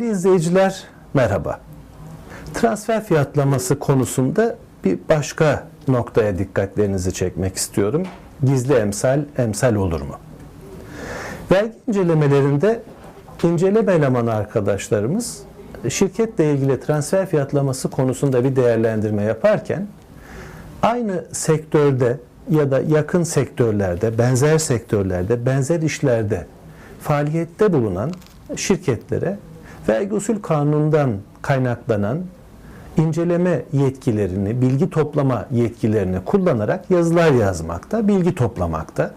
Değerli izleyiciler, merhaba. Transfer fiyatlaması konusunda bir başka noktaya dikkatlerinizi çekmek istiyorum. Gizli emsal, emsal olur mu? Vergi incelemelerinde inceleme elemanı arkadaşlarımız şirketle ilgili transfer fiyatlaması konusunda bir değerlendirme yaparken aynı sektörde ya da yakın sektörlerde, benzer sektörlerde, benzer işlerde faaliyette bulunan şirketlere vergi usul kanunundan kaynaklanan inceleme yetkilerini, bilgi toplama yetkilerini kullanarak yazılar yazmakta, bilgi toplamakta.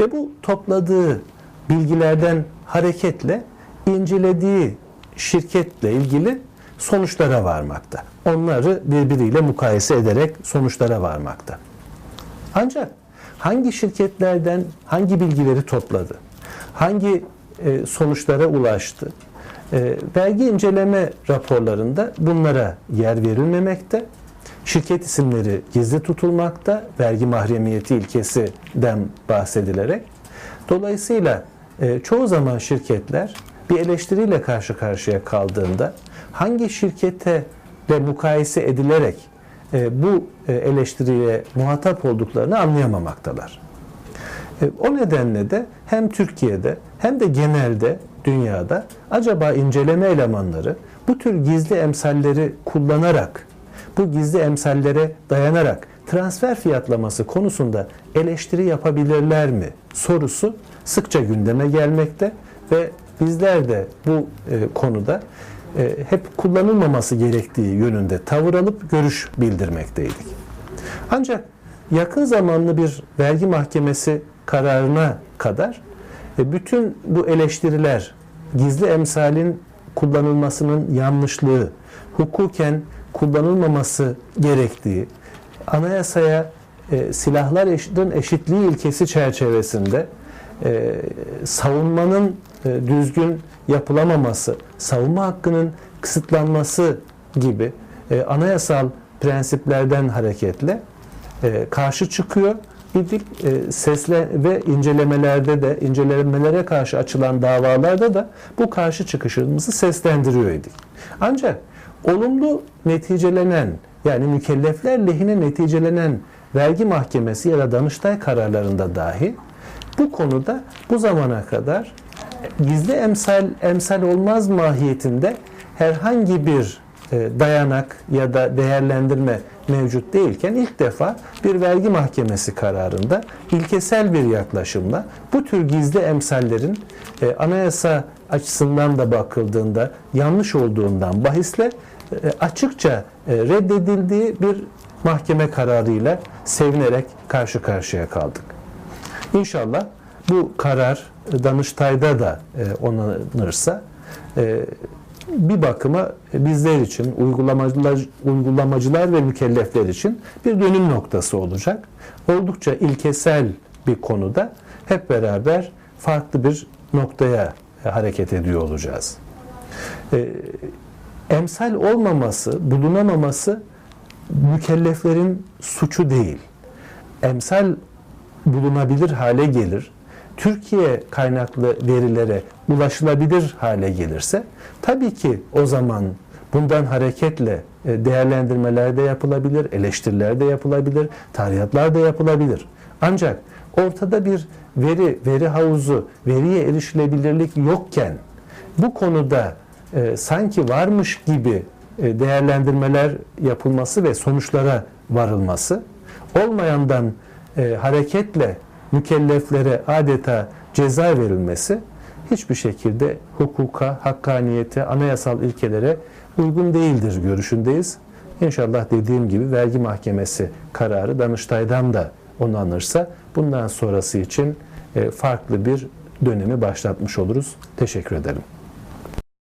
Ve bu topladığı bilgilerden hareketle incelediği şirketle ilgili sonuçlara varmakta. Onları birbiriyle mukayese ederek sonuçlara varmakta. Ancak hangi şirketlerden hangi bilgileri topladı? Hangi e, sonuçlara ulaştı? E, vergi inceleme raporlarında bunlara yer verilmemekte. Şirket isimleri gizli tutulmakta, vergi mahremiyeti ilkesinden bahsedilerek. Dolayısıyla e, çoğu zaman şirketler bir eleştiriyle karşı karşıya kaldığında hangi şirkete de mukayese edilerek e, bu e, eleştiriye muhatap olduklarını anlayamamaktalar. O nedenle de hem Türkiye'de hem de genelde dünyada acaba inceleme elemanları bu tür gizli emsalleri kullanarak, bu gizli emsallere dayanarak transfer fiyatlaması konusunda eleştiri yapabilirler mi sorusu sıkça gündeme gelmekte ve bizler de bu konuda hep kullanılmaması gerektiği yönünde tavır alıp görüş bildirmekteydik. Ancak yakın zamanlı bir vergi mahkemesi kararına kadar e, bütün bu eleştiriler gizli emsalin kullanılmasının yanlışlığı, hukuken kullanılmaması gerektiği, anayasaya e, silahlar eşitliği ilkesi çerçevesinde e, savunmanın e, düzgün yapılamaması, savunma hakkının kısıtlanması gibi e, anayasal prensiplerden hareketle e, karşı çıkıyor idik e, sesle ve incelemelerde de incelemelere karşı açılan davalarda da bu karşı çıkışımızı seslendiriyor idik. Ancak olumlu neticelenen yani mükellefler lehine neticelenen vergi mahkemesi ya da Danıştay kararlarında dahi bu konuda bu zamana kadar gizli emsal emsal olmaz mahiyetinde herhangi bir e, dayanak ya da değerlendirme mevcut değilken ilk defa bir vergi mahkemesi kararında ilkesel bir yaklaşımla bu tür gizli emsallerin e, anayasa açısından da bakıldığında yanlış olduğundan bahisle e, açıkça reddedildiği bir mahkeme kararıyla sevinerek karşı karşıya kaldık. İnşallah bu karar Danıştay'da da onanırsa bir bakıma bizler için, uygulamacılar, uygulamacılar ve mükellefler için bir dönüm noktası olacak. Oldukça ilkesel bir konuda hep beraber farklı bir noktaya hareket ediyor olacağız. Ee, emsal olmaması, bulunamaması mükelleflerin suçu değil. Emsal bulunabilir hale gelir. Türkiye kaynaklı verilere ulaşılabilir hale gelirse tabii ki o zaman bundan hareketle e, değerlendirmeler de yapılabilir, eleştiriler de yapılabilir, tarihiyatlar da yapılabilir. Ancak ortada bir veri, veri havuzu, veriye erişilebilirlik yokken bu konuda e, sanki varmış gibi e, değerlendirmeler yapılması ve sonuçlara varılması, olmayandan e, hareketle mükelleflere adeta ceza verilmesi hiçbir şekilde hukuka, hakkaniyete, anayasal ilkelere uygun değildir görüşündeyiz. İnşallah dediğim gibi vergi mahkemesi kararı Danıştay'dan da onanırsa bundan sonrası için e, farklı bir dönemi başlatmış oluruz. Teşekkür ederim.